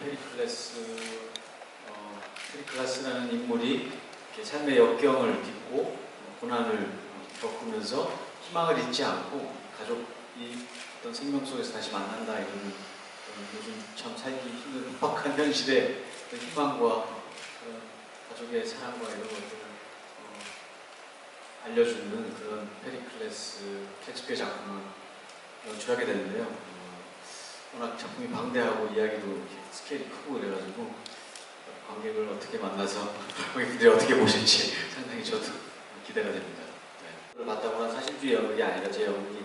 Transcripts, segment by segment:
페리클레스 어, 페리클라스라는 인물이 삶의 역경을 딛고 어, 고난을 겪으면서 희망을 잊지 않고 가족이 어떤 생명 속에서 다시 만난다 이런 어, 요즘 참 살기 힘든 빡빡한 현실의 그 희망과 어, 가족의 사랑과 이런 것들을 어, 알려주는 그런 페리클레스 셰익스피어 작품을 연출하게 되는데요. 어, 워낙 작품이 방대하고 이야기도 스케일이 크고 그래가지고 관객을 어떻게 만나서 관객들이 어떻게 보실지 상당히 저도 기대가 됩니다. 네. 맞다거나 사실주의 연극이 아니라 제 연극이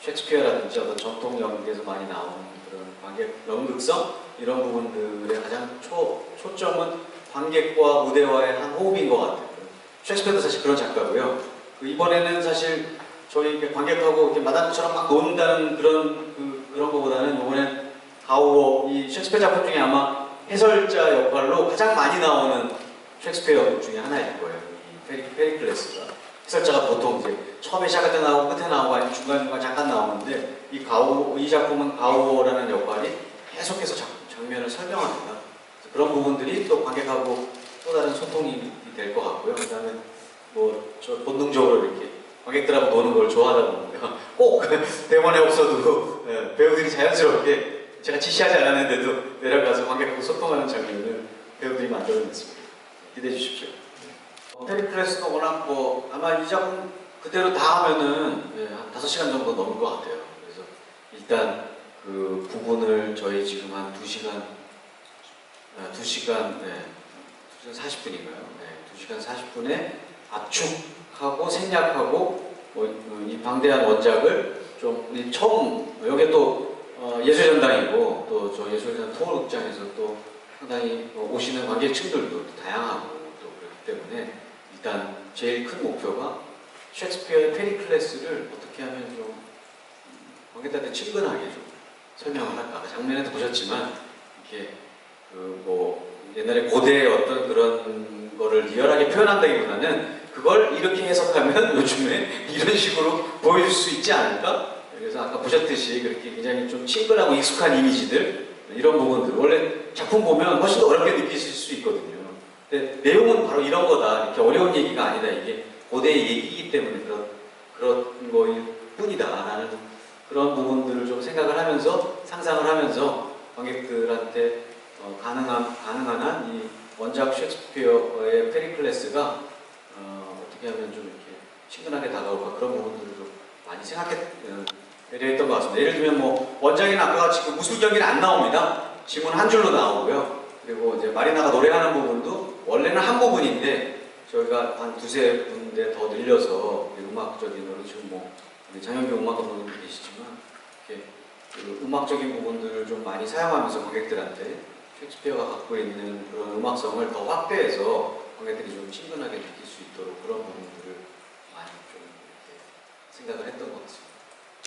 셰익스피어라든지 어떤 전통 연극에서 많이 나오는 그런 관객 연극성 이런 부분들의 가장 초, 초점은 관객과 무대와의 한 호흡인 것 같아요. 셰익스피어도 사실 그런 작가고요. 그 이번에는 사실 저희 관객하고 이렇게 마당처럼 막 논다는 그런 그, 그런 것보다는 이번엔 가오어 이 셰익스피어 작품 중에 아마 해설자 역할로 가장 많이 나오는 셰익스피어 중에 하나일 거예요. 이 페리, 페리클레스가 해설자가 보통 이제 처음에 시작할 때 나오고 끝에 나오고 아니면 중간중간 잠깐 나오는데 이 가오 이 작품은 가오어라는 역할이 계속해서 장, 장면을 설명합니다. 그런 부분들이 또 관객하고 또 다른 소통이 될 것 같고요. 그 다음에 뭐 저 본능적으로 이렇게 관객들하고 노는 걸 좋아하다 보니까 꼭 대본에 없어도 예, 배우들이 자연스럽게 제가 지시하지 않았는데도 내려가서 관객하고 소통하는 장면을 배우들이 만들어냈습니다. 기대해 주십시오. 어, 페리클레스도 워낙 뭐 아마 이 작품 그대로 다 하면은 예, 한 5시간 정도 넘을 것 같아요. 그래서 일단 그 부분을 저희 지금 한 2시간 아, 2시간 네, 2시간 40분인가요? 네, 2시간 40분에 압축하고 생략하고 뭐, 이 방대한 원작을 좀 처음 여기 또 어, 예술전당이고 또 저 예술전 토목극장에서 또 상당히 어, 오시는 관객층들도 또 다양하고 또 그렇기 때문에 일단 제일 큰 목표가 셰익스피어의 페리클레스를 어떻게 하면 좀 음, 관객들한테 친근하게 좀 설명을 할까. 장면에도 보셨지만 이렇게 그뭐 옛날에 고대의 어떤 그런 거를 리얼하게 표현한다기보다는 그걸 이렇게 해석하면 요즘에 이런 식으로 보여줄 수 있지 않을까? 그래서 아까 보셨듯이 그렇게 굉장히 좀 친근하고 익숙한 이미지들 이런 부분들 원래 작품 보면 훨씬 더 어렵게 느끼실 수 있거든요. 근데 내용은 바로 이런 거다. 이렇게 어려운 얘기가 아니다. 이게 고대의 얘기이기 때문에 그런 그런 거일 뿐이다라는 그런 부분들을 좀 생각을 하면서 상상을 하면서 관객들한테 어, 가능한 원작 셰익스피어의 페리클레스가 어, 어떻게 하면 좀 이렇게 친근하게 다가올까 그런 부분들을 좀 많이 생각해 어, 배려했던 것 같습니다. 예를 들면 뭐 원작에는 아까 같이 그 무술 경기는 안 나옵니다. 지문 한 줄로 나오고요. 그리고 이제 마리나가 노래하는 부분도 원래는 한 부분인데 저희가 한 두세 군데 더 늘려서 이 음악적인 노래 지금 뭐 장현규 음악 감독님도 계시지만 이렇게 그 음악적인 부분들을 좀 많이 사용하면서 관객들한테 셰익스피어가 갖고 있는 그런 음악성을 더 확대해서 관객들이 좀 친근하게 느낄 수 있도록 그런 부분들을 많이 좀 생각을 했던 것 같습니다.